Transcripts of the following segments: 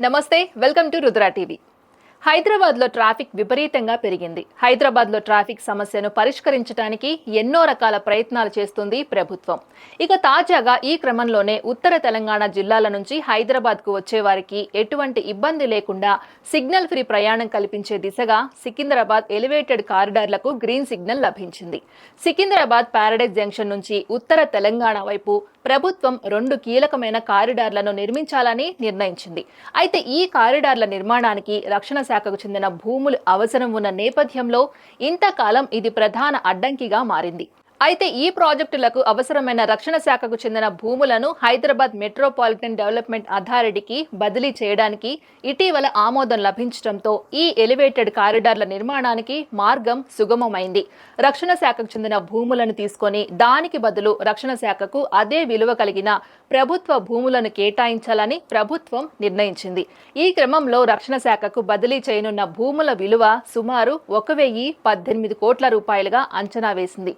నమస్తే welcome to Rudra TV. హైదరాబాద్లో traffic విపరీతంగా పెరిగింది. హైదరాబాద్లో ట్రాఫిక్ సమస్యను పరిష్కరించడానికి ఎన్నో రకాల ప్రయత్నాలు చేస్తుంది ప్రభుత్వం. ఇక తాజాగా ఈ క్రమంలోనే ఉత్తర తెలంగాణ జిల్లాల నుంచి హైదరాబాద్కు వచ్చేవారికి ఎటువంటి ఇబ్బంది లేకుండా సిగ్నల్ ఫ్రీ ప్రయాణం కల్పించే దిశగా సికింద్రాబాద్ ఎలివేటెడ్ కారిడార్లకు గ్రీన్ సిగ్నల్ లభించింది. సికింద్రాబాద్ ప్యారడైజ్ జంక్షన్ నుంచి ఉత్తర తెలంగాణ వైపు ప్రభుత్వం రెండు కీలకమైన కారిడార్లను నిర్మించాలని నిర్ణయించింది. అయితే ఈ కారిడార్ల నిర్మాణానికి రక్షణ శాఖకు చెందిన భూములు అవసరం ఉన్న నేపథ్యంలో ఇంతకాలం ఇది ప్రధాన అడ్డంకిగా మారింది. అయితే ఈ ప్రాజెక్టులకు అవసరమైన రక్షణ శాఖకు చెందిన భూములను హైదరాబాద్ మెట్రోపాలిటన్ డెవలప్మెంట్ అథారిటీకి బదిలీ చేయడానికి ఇటీవల ఆమోదం లభించడంతో ఈ ఎలివేటెడ్ కారిడార్ల నిర్మాణానికి మార్గం సుగమమైంది. రక్షణ శాఖకు చెందిన భూములను తీసుకొని దానికి బదులు రక్షణ శాఖకు అదే విలువ కలిగిన ప్రభుత్వ భూములను కేటాయించాలని ప్రభుత్వం నిర్ణయించింది. ఈ క్రమంలో రక్షణ శాఖకు బదిలీ చేయనున్న భూముల విలువ సుమారు ఒక వెయ్యి పద్దెనిమిది కోట్ల రూపాయలుగా అంచనా వేసింది.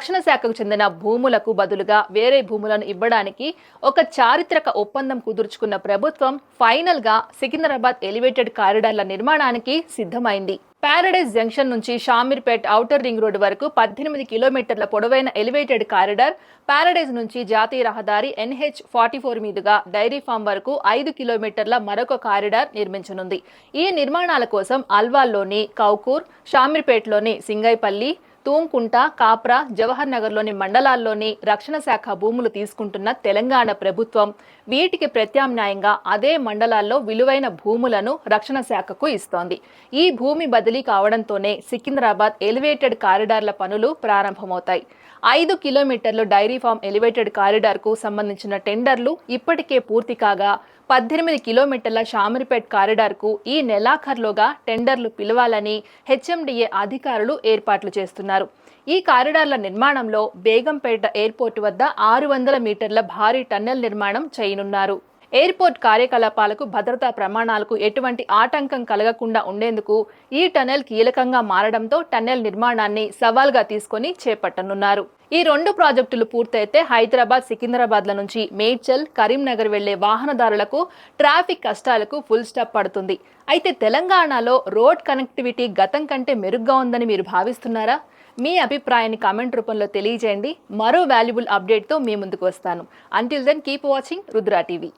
రక్షణ శాఖకు చెందిన భూములకు బదులుగా వేరే భూములను ఇవ్వడానికి ఒక చారిత్రక ఒప్పందం కుదుర్చుకున్న ప్రభుత్వం ఫైనల్గా సికింద్రాబాద్ ఎలివేటెడ్ కారిడార్ల నిర్మాణానికి సిద్ధమైంది. ప్యారడైజ్ జంక్షన్ నుంచి షామీర్పేట్ ఔటర్ రింగ్ రోడ్డు వరకు పద్దెనిమిది కిలోమీటర్ల పొడవైన ఎలివేటెడ్ కారిడార్ ప్యారడైజ్ నుంచి జాతీయ రహదారి ఎన్హెచ్ ఫార్టీ ఫోర్ మీదుగా డైరీ ఫామ్ వరకు ఐదు కిలోమీటర్ల మరొక కారిడార్ నిర్మించనుంది. ఈ నిర్మాణాల కోసం అల్వాల్లోని కౌకూర్ షామీర్పేట్లోని సింగైపల్లి తూంకుంట కాప్రా జవహర్ నగర్లోని మండలాల్లోని రక్షణ శాఖ భూములు తీసుకుంటున్న తెలంగాణ ప్రభుత్వం వీటికి ప్రత్యామ్నాయంగా అదే మండలాల్లో విలువైన భూములను రక్షణ శాఖకు ఇస్తోంది. ఈ భూమి బదిలీ కావడంతోనే సికింద్రాబాద్ ఎలివేటెడ్ కారిడార్ల పనులు ప్రారంభమవుతాయి. ఐదు కిలోమీటర్లు డైరీ ఫామ్ ఎలివేటెడ్ కారిడార్కు సంబంధించిన టెండర్లు ఇప్పటికే పూర్తి కాగా పద్దెనిమిది కిలోమీటర్ల షామరిపేట్ కారిడార్కు ఈ నెలాఖరులోగా టెండర్లు పిలవాలని హెచ్ఎండిఏ అధికారులు ఏర్పాట్లు చేస్తున్నారు. ఈ కారిడార్ల నిర్మాణంలో బేగంపేట ఎయిర్పోర్ట్ వద్ద ఆరు వందల మీటర్ల భారీ టన్నెల్ నిర్మాణం చేయనున్నారు. ఎయిర్పోర్ట్ కార్యకలాపాలకు భద్రతా ప్రమాణాలకు ఎటువంటి ఆటంకం కలగకుండా ఉండేందుకు ఈ టన్నెల్ కీలకంగా మారడంతో టన్నెల్ నిర్మాణాన్ని సవాల్గా తీసుకొని చేపట్టనున్నారు. ఈ రెండు ప్రాజెక్టులు పూర్తయితే హైదరాబాద్ సికింద్రాబాద్ల నుంచి మేడ్చల్ కరీంనగర్ వెళ్ళే వాహనదారులకు ట్రాఫిక్ కష్టాలకు ఫుల్ స్టాప్ పడుతుంది. అయితే తెలంగాణలో రోడ్ కనెక్టివిటీ గతం కంటే మెరుగ్గా ఉందని మీరు భావిస్తున్నారా? మీ అభిప్రాయాన్ని కామెంట్ రూపంలో తెలియజేయండి. మరో వాల్యుబుల్ అప్డేట్తో మీ ముందుకు వస్తాను. Until then keep watching Rudra TV